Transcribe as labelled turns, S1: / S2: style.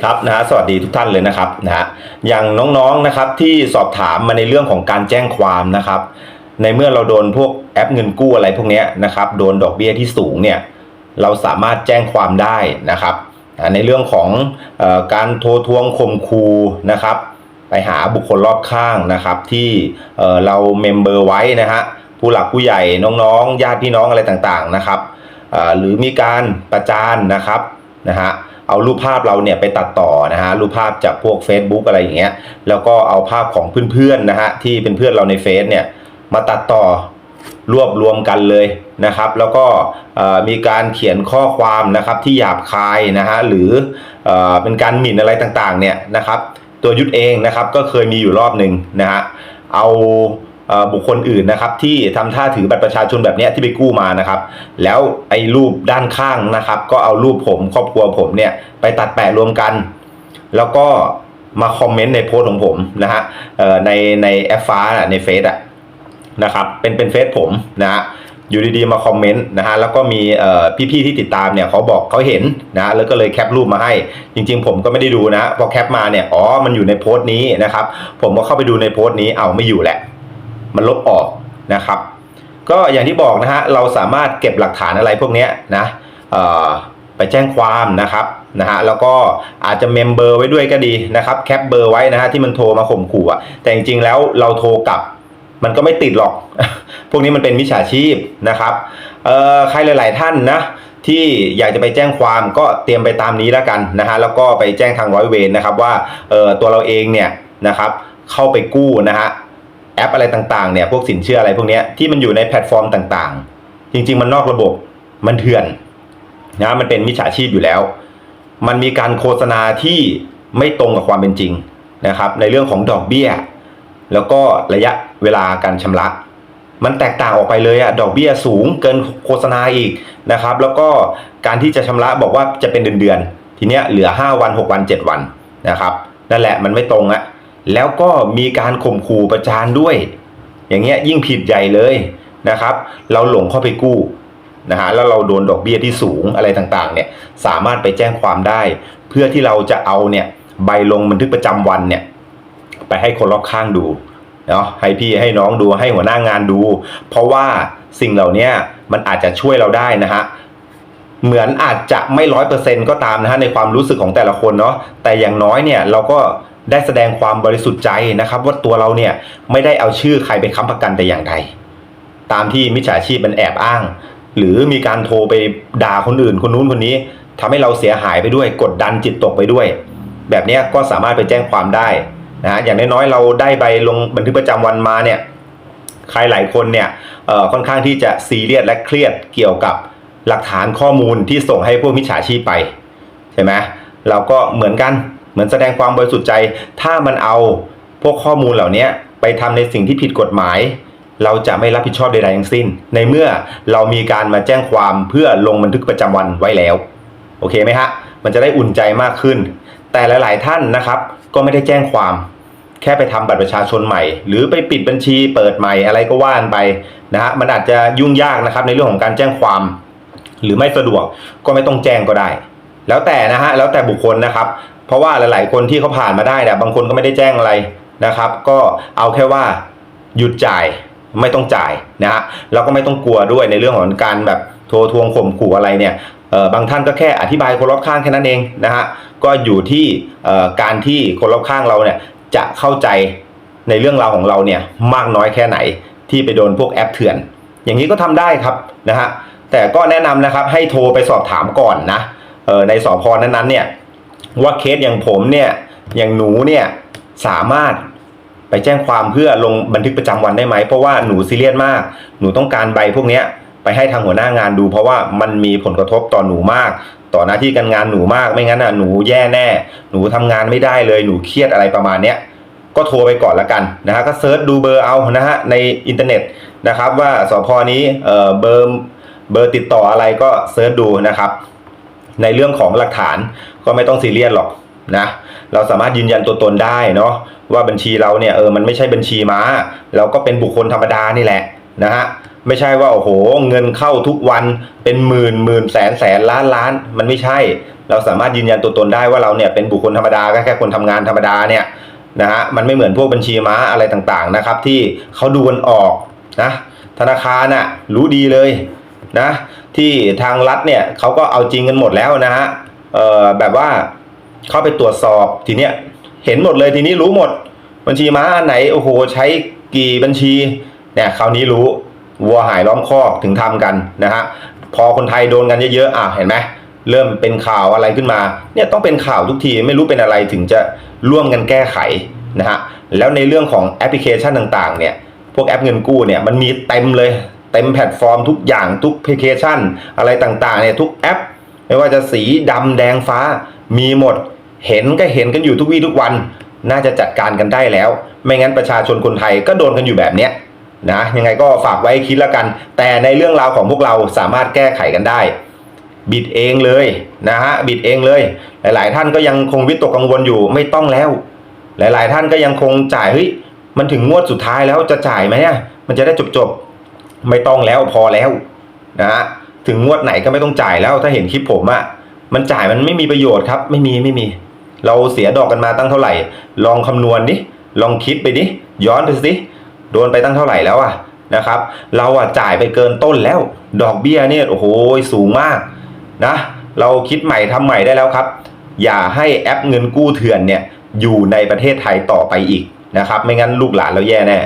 S1: ครับนะสวัสดีทุกท่านเลยนะครับนะฮะอย่างน้องๆนะครับที่สอบถามมาในเรื่องของการแจ้งความนะครับ ในเมื่อเราโดนพวกแอปเงินกู้อะไรพวกนี้นะครับโดนดอกเบี้ยที่สูงเนี่ยเราสามารถแจ้งความได้นะครับ ในเรื่องของอการโทรทวงข่มคูนะครับ ไปหาบุคคลรอบข้างนะครับ ที่เเราเมมเบอร์ไว้นะฮะผู้หลักผู้ใหญ่น้องๆ ญาติพี่น้องอะไรต่างๆนะครับหรือมีการประจานนะครับนะฮะ เอารูปภาพเราเนี่ยไปตัดต่อนะฮะรูปภาพจากพวก Facebook อะไรอย่างเงี้ยแล้วก็เอาภาพของเพื่อนๆนะฮะที่เป็นเพื่อนเราในเฟซเนี่ยมาตัดต่อรวบรวมกันเลยนะครับ แล้วก็มีการเขียนข้อความนะครับที่หยาบคายนะฮะหรือเอเป็นการหมิ่นอะไรต่างๆเนี่ยนะครับ ตัวยุทธเองนะครับก็เคยมีอยู่รอบหนึ่งนะฮะเอา บุคคลอื่นนะครับ ที่ทำท่าถือบัตรประชาชนแบบนี้ที่ไปกู้มานะครับ แล้วไอ้รูปด้านข้างนะครับ ก็เอารูปผมครอบครัวผมเนี่ยไปตัดแปะรวมกัน แล้วก็มาคอมเมนต์ในโพสของผมนะฮะในในแอปฟ้าในเฟซอะนะครับเป็นเป็นเฟซผมนะฮะอยู่ดีๆมาคอมเมนต์นะฮะแล้วก็มีเอ่พี่ๆที่ติดตามเนี่ยเขาบอกเขาเห็นนะฮะแล้วก็เลยแคปรูปมาให้ จริง ๆ ผมก็ไม่ได้ดูนะพอแคปมาเนี่ยอ๋อมันอยู่ในโพสต์นี้นะครับ ผมก็เข้าไปดูในโพสต์นี้เอาไม่อยู่แหละ มันลบออกนะครับ ก็อย่างที่บอกนะฮะเราสามารถเก็บหลักฐานอะไรพวกนี้นะไปแจ้งความนะครับนะฮะแล้วก็อาจจะเมมเบอร์ไว้ด้วยก็ดีนะครับแคปเบอร์ไว้นะฮะที่มันโทรมาข่มขู่อะแต่จริงๆแล้วเราโทรกลับมันก็ไม่ติดหรอก พวกนี้มันเป็นมิจฉาชีพนะครับเอ่อใครหลาย ๆ ท่านนะที่อยากจะไปแจ้งความก็เตรียมไปตามนี้แล้วกันนะฮะแล้วก็ไปแจ้งทางร้อยเวรนะครับว่าเออตัวเราเองเนี่ยนะครับเข้าไปกู้นะฮะ แอปอะไรต่างๆเนี่ยพวกสินเชื่ออะไรพวกนี้ที่มันอยู่ในแพลตฟอร์มต่างๆ จริง ๆ มันนอกระบบมันเถื่อนนะมันเป็นมิจฉาชีพอยู่แล้ว มันมีการโฆษณาที่ไม่ตรงกับความเป็นจริงนะครับ ในเรื่องของดอกเบี้ย แล้วก็ระยะเวลาการชำระ มันแตกต่างออกไปเลยอะดอกเบี้ยสูงเกินโฆษณาอีกนะครับ แล้วก็การที่จะชำระบอกว่าจะเป็นเดือนๆทีเนี้ยเหลือ 5 วัน 6 วัน 7 วันนะครับนั่นแหละมันไม่ตรงอะ แล้วก็มีการข่มขู่ประจานด้วย อย่างเงี้ยยิ่งผิดใหญ่เลยนะครับ เราหลงเข้าไปกู้นะฮะแล้วเราโดนดอกเบี้ยที่สูงอะไรต่างๆเนี่ยสามารถไปแจ้งความได้ เพื่อที่เราจะเอาเนี่ยใบลงบันทึกประจำวันเนี่ยไปให้คนรอบข้างดูเนาะให้พี่ให้น้องดูให้หัวหน้างานดู เพราะว่าสิ่งเหล่านี้มันอาจจะช่วยเราได้นะฮะเหมือนอาจจะไม่ร้อยเปอร์เซ็นก็ตามนะฮะในความรู้สึกของแต่ละคนเนาะแต่อย่างน้อยเนี่ยเราก็ ได้แสดงความบริสุทธิ์ใจนะครับ ว่าตัวเราเนี่ยไม่ได้เอาชื่อใครไปค้ำประกันแต่อย่างใดตามที่มิจฉาชีพมันแอบอ้าง หรือมีการโทรไปด่าคนอื่นคนนู้นคนนี้ทำให้เราเสียหายไปด้วยกดดันจิตตกไปด้วย แบบนี้ก็สามารถไปแจ้งความได้นะฮะอย่างน้อยๆเราได้ใบลงบันทึกประจำวันมาเนี่ยใครหลายคนเนี่ยค่อนข้างที่จะซีเรียสและเครียดเกี่ยวกับหลักฐานข้อมูลที่ส่งให้พวกมิจฉาชีพไปใช่ไหมเราก็เหมือนกัน เหมือนแสดงความบริสุทธิ์ใจ ถ้ามันเอาพวกข้อมูลเหล่านี้ไปทำในสิ่งที่ผิดกฎหมาย เราจะไม่รับผิดชอบใดๆทั้งสิ้น ในเมื่อเรามีการมาแจ้งความเพื่อลงบันทึกประจำวันไว้แล้ว โอเคไหมฮะ มันจะได้อุ่นใจมากขึ้น แต่หลาย ๆ ท่านนะครับ ก็ไม่ได้แจ้งความ แค่ไปทำบัตรประชาชนใหม่ หรือไปปิดบัญชีเปิดใหม่อะไรก็ว่านไปนะฮะมันอาจจะยุ่งยากนะครับในเรื่องของการแจ้งความ หรือไม่สะดวกก็ไม่ต้องแจ้งก็ได้แล้วแต่นะฮะแล้วแต่บุคคลนะครับ ราะว่าหลาย ๆ คนที่เขาผ่านมาได้เนี่ยบางคนก็ไม่ได้แจ้งอะไรนะครับ ก็เอาแค่ว่าหยุดจ่ายไม่ต้องจ่ายนะฮะแล้วก็ไม่ต้องกลัวด้วยในเรื่องของการแบบโทรทวงข่มขู่อะไรเนี่ยเออบางท่านก็แค่อธิบายคนรอบข้างแค่นั้นเองนะฮะก็อยู่ที่เอ่อการที่คนรอบข้างเราเนี่ยจะเข้าใจในเรื่องราวของเราเนี่ยมากน้อยแค่ไหนที่ไปโดนพวกแอปเถื่อน อย่างนี้ก็ทำได้ครับนะฮะแต่ก็แนะนำนะครับให้โทรไปสอบถามก่อนนะเออในสพนั้นๆเนี่ย ว่าเคสอย่างผมเนี่ยอย่างหนูเนี่ยสามารถไปแจ้งความเพื่อลงบันทึกประจำวันได้ไหม เพราะว่าหนูซีเรียสมาก หนูต้องการใบพวกเนี้ยไปให้ทางหัวหน้างานดู เพราะว่ามันมีผลกระทบต่อหนูมาก ต่อหน้าที่การงานหนูมากไม่งั้นอะหนูแย่แน่ หนูทำงานไม่ได้เลยหนูเครียดอะไรประมาณเนี้ยก็โทรไปก่อนละกันนะฮะก็เซิร์ชดูเบอร์เอานะฮะในอินเทอร์เน็ตนะครับ ว่าสพนี้เอ่อเบอร์เบอร์ติดต่ออะไรก็เซิร์ชดูนะครับ ในเรื่องของหลักฐาน ก็ไม่ต้องซีเรียสหรอกนะเราสามารถยืนยันตัวตนได้เนาะว่าบัญชีเราเนี่ยเออมันไม่ใช่บัญชีม้า เราก็เป็นบุคคลธรรมดานี่แหละนะฮะไม่ใช่ว่าโอ้โหเงินเข้าทุกวันเป็นหมื่นหมื่นแสนแสนล้านล้าน มันไม่ใช่ เราสามารถยืนยันตัวตนได้ว่าเราเนี่ยเป็นบุคคลธรรมดาก็แค่คนทำงานธรรมดาเนี่ยนะฮะมันไม่เหมือนพวกบัญชีม้าอะไรต่างๆนะครับ ที่เขาดูกันออกนะธนาคารน่ะรู้ดีเลยนะที่ทางรัฐเนี่ยเขาก็เอาจริงกันหมดแล้วนะฮะ เอ่อแบบว่าเข้าไปตรวจสอบทีเนี้ยเห็นหมดเลยทีนี้รู้หมด บัญชีม้าอันไหนโอ้โหใช้กี่บัญชีเนี่ยคราวนี้รู้วัวหายล้อมคอกถึงทำกันนะฮะพอคนไทยโดนกันเยอะๆอะเห็นไหมเริ่มเป็นข่าวอะไรขึ้นมาเนี่ยต้องเป็นข่าวทุกทีไม่รู้เป็นอะไรถึงจะร่วมกันแก้ไขนะฮะแล้วในเรื่องของแอปพลิเคชันต่างๆเนี่ยพวกแอปเงินกู้เนี่ยมันมีเต็มเลยเต็มแพลตฟอร์มทุกอย่างทุกแอปพลิเคชันอะไรต่างๆเนี่ยทุกแอป ไม่ว่าจะสีดำแดงฟ้ามีหมด เห็นก็เห็นกันอยู่ทุกวี่ทุกวัน น่าจะจัดการกันได้แล้ว ไม่งั้นประชาชนคนไทยก็โดนกันอยู่แบบเนี้ยนะยังไงก็ฝากไว้คิดแล้วกัน แต่ในเรื่องราวของพวกเราสามารถแก้ไขกันได้ บิดเองเลยนะฮะบิดเองเลย หลาย ๆ ท่านก็ยังคงวิตกกังวลอยู่ไม่ต้องแล้ว หลาย ๆ ท่านก็ยังคงจ่ายเฮ้ยมันถึงงวดสุดท้ายแล้วจะจ่ายไหมมันจะได้จบๆไม่ต้องแล้วพอแล้วนะฮะ ถึงงวดไหนก็ไม่ต้องจ่ายแล้วถ้าเห็นคลิปผมอะมันจ่ายมันไม่มีประโยชน์ครับ ไม่มีไม่มี เราเสียดอกกันมาตั้งเท่าไหร่ ลองคำนวณดิลองคิดไปดิย้อนไปสิโดนไปตั้งเท่าไหร่แล้วอะนะครับ เราอะจ่ายไปเกินต้นแล้ว ดอกเบี้ยเนี่ยโอ้โหสูงมากนะเราคิดใหม่ทำใหม่ได้แล้วครับ อย่าให้แอปเงินกู้เถื่อนเนี่ยอยู่ในประเทศไทยต่อไปอีกนะครับ ไม่งั้นลูกหลานเราแย่แน่